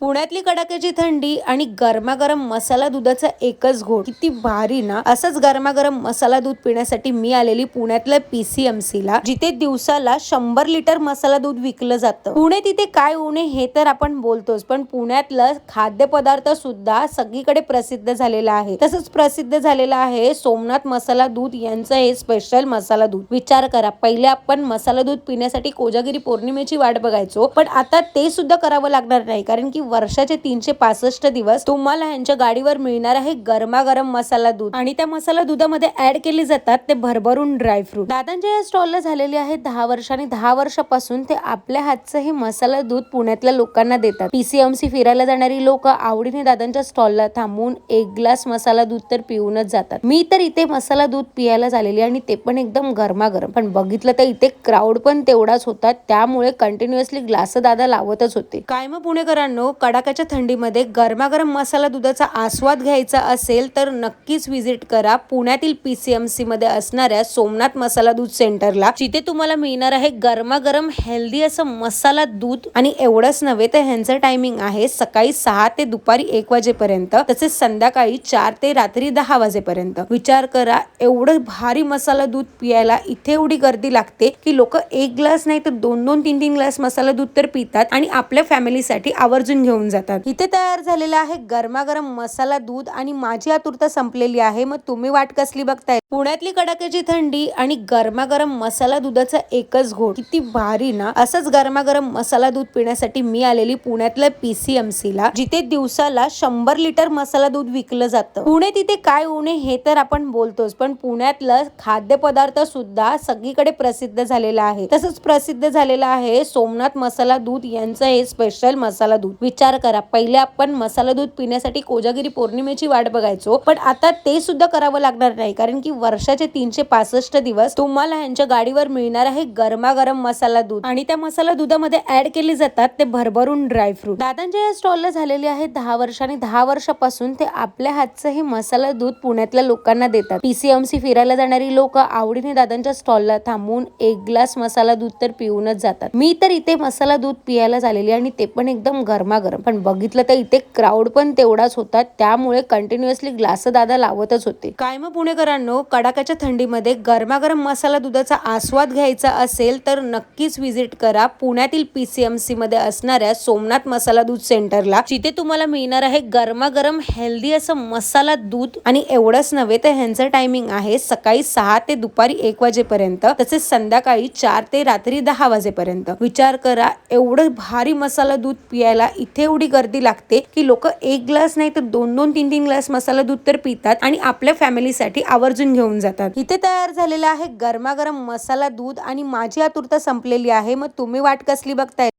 पुण्यातली कडाक्याची थंडी आणि गरमागरम मसाला दुधाचा एकच घोट. किती भारी ना? असंच गरमागरम मसाला दूध पिण्यासाठी मी आलेली पुण्यातल्या पीसीएमसी ला जिथे दिवसाला शंभर लिटर मसाला दूध विकलं जातं. पुणे तिथे काय उणे हे तर आपण बोलतोच पण पुण्यातलं खाद्यपदार्थ सुद्धा सगळीकडे प्रसिद्ध झालेला आहे. तसंच प्रसिद्ध झालेलं आहे सोमनाथ मसाला दूध. यांचं हे स्पेशल मसाला दूध. विचार करा पहिले आपण मसाला दूध पिण्यासाठी कोजागिरी पौर्णिमेची वाट बघायचो पण आता ते सुद्धा करावं लागणार नाही कारण की वर्षाचे तीनशे पासष्ट दिवस तुम्हाला यांच्या गाडीवर मिळणार आहे गरमागरम मसाला दूध. आणि त्या मसाला दुधामध्ये ऍड केले जातात ते भरभरून ड्रायफ्रूट दादांच्या या स्टॉलला झालेले आहे दहा वर्ष आणि दहा वर्षापासून ते आपल्या हातचं हे मसाला दूध पुण्यातल्या लोकांना देतात. पीसीएमसी फिरायला जाणारी लोक आवडीने दादांच्या स्टॉलला थांबून एक ग्लास मसाला दूध तर पिऊनच जातात. मी तर इथे मसाला दूध पियायला झालेली आणि ते पण एकदम गरमागरम. पण बघितलं तर इथे क्राऊड पण तेवढाच होता त्यामुळे कंटिन्युअसली ग्लास दादा लावतच होते. काय मग पुणेकरांनो कडाक्याच्या थंडीमध्ये गरमागरम मसाला दुधाचा आस्वाद घ्यायचा असेल तर नक्कीच व्हिजिट करा. पुण्यातील पी सी एममध्ये असणाऱ्या सोमनाथ मसाला दूध सेंटरला जिथे तुम्हाला मिळणार आहे गरमागरम हेल्दी असं मसाला दूध. आणि एवढंच नव्हे तर ह्यांचं टायमिंग आहे सकाळी सहा ते दुपारी एक वाजेपर्यंत तसेच संध्याकाळी चार ते रात्री दहा वाजेपर्यंत. विचार करा एवढं भारी मसाला दूध पियायला इथे एवढी गर्दी लागते की लोक एक ग्लास नाही तर दोन दोन तीन तीन ग्लास मसाला दूध तर पितात आणि आपल्या फॅमिलीसाठी आवर्जून घेऊन जातात. इथे तयार झालेला आहे गरमागरम मसाला दूध आणि माझी आतुरता संपलेली आहे. मग तुम्ही वाट कसली बघताय? पुण्यातली कडाक्याची थंडी आणि गरमागरम मसाला दुधाचा एकच घोट किती भारी ना? असंच गरमागरम मसाला दूध पिण्यासाठी मी आलेली पुण्यातल्या पीसीएमसी ला जिथे दिवसाला शंभर लिटर मसाला दूध विकलं जातं. पुणे तिथे काय उणे हे तर आपण बोलतोच पण पुण्यातलं खाद्यपदार्थ सुद्धा सगळीकडे प्रसिद्ध झालेलं आहे. तसंच प्रसिद्ध झालेलं आहे सोमनाथ मसाला दूध. यांचं हे स्पेशल मसाला दूध. विचार करा पहिले आपण मसाला दूध पिण्यासाठी कोजागिरी पौर्णिमेची वाट बघायचो पण आता ते सुद्धा करावं लागणार नाही कारण की वर्षाचे तीनशे पासष्ट दिवस तुम्हाला यांच्या गाडीवर मिळणार आहे गरमागरम मसाला दूध. आणि त्या मसाला दुधामध्ये ऍड केले जातात ते भरभरून ड्रायफ्रूट दादांच्या या स्टॉलला झालेले आहे दहा वर्ष आणि दहा वर्षापासून ते आपल्या हातचं हे मसाला दूध पुण्यातल्या लोकांना देतात. पीसीएमसी फिरायला जाणारी लोक आवडीने दादांच्या स्टॉलला थांबून एक ग्लास मसाला दूध तर पिऊनच जातात. मी तर इथे मसाला दूध पियायला झालेली आणि ते पण एकदम गरमागरम. पण बघितलं तर इथे क्राऊड पण तेवढाच होता. त्यामुळे कंटिन्युअसली ग्लास दादा लावतच होते. काय मग पुणेकरांनो? कडाक्याच्या थंडीमध्ये गरमागरम मसाला दुधाचा आस्वाद घ्यायचा असेल तर नक्कीच व्हिजिट करा. पुण्यातील पी सी एममध्ये असणाऱ्या सोमनाथ मसाला दूध सेंटरला जिथे तुम्हाला मिळणार आहे गरमागरम हेल्दी असं मसाला दूध. आणि एवढंच नव्हे तर ह्यांचं टायमिंग आहे सकाळी सहा ते दुपारी एक वाजेपर्यंत तसेच संध्याकाळी चार ते रात्री दहा वाजेपर्यंत. विचार करा एवढं भारी मसाला दूध पियायला इथे एवढी गर्दी लागते की लोक एक ग्लास नाही तर दोन दोन तीन तीन ग्लास मसाला दूध तर पितात आणि आपल्या फॅमिलीसाठी आवर्जून घेऊन जातात. इथे तयार झालेलं आहे गरमागरम मसाला दूध आणि माझी आतुरता संपलेली आहे. मग तुम्ही वाट कसली बघताय?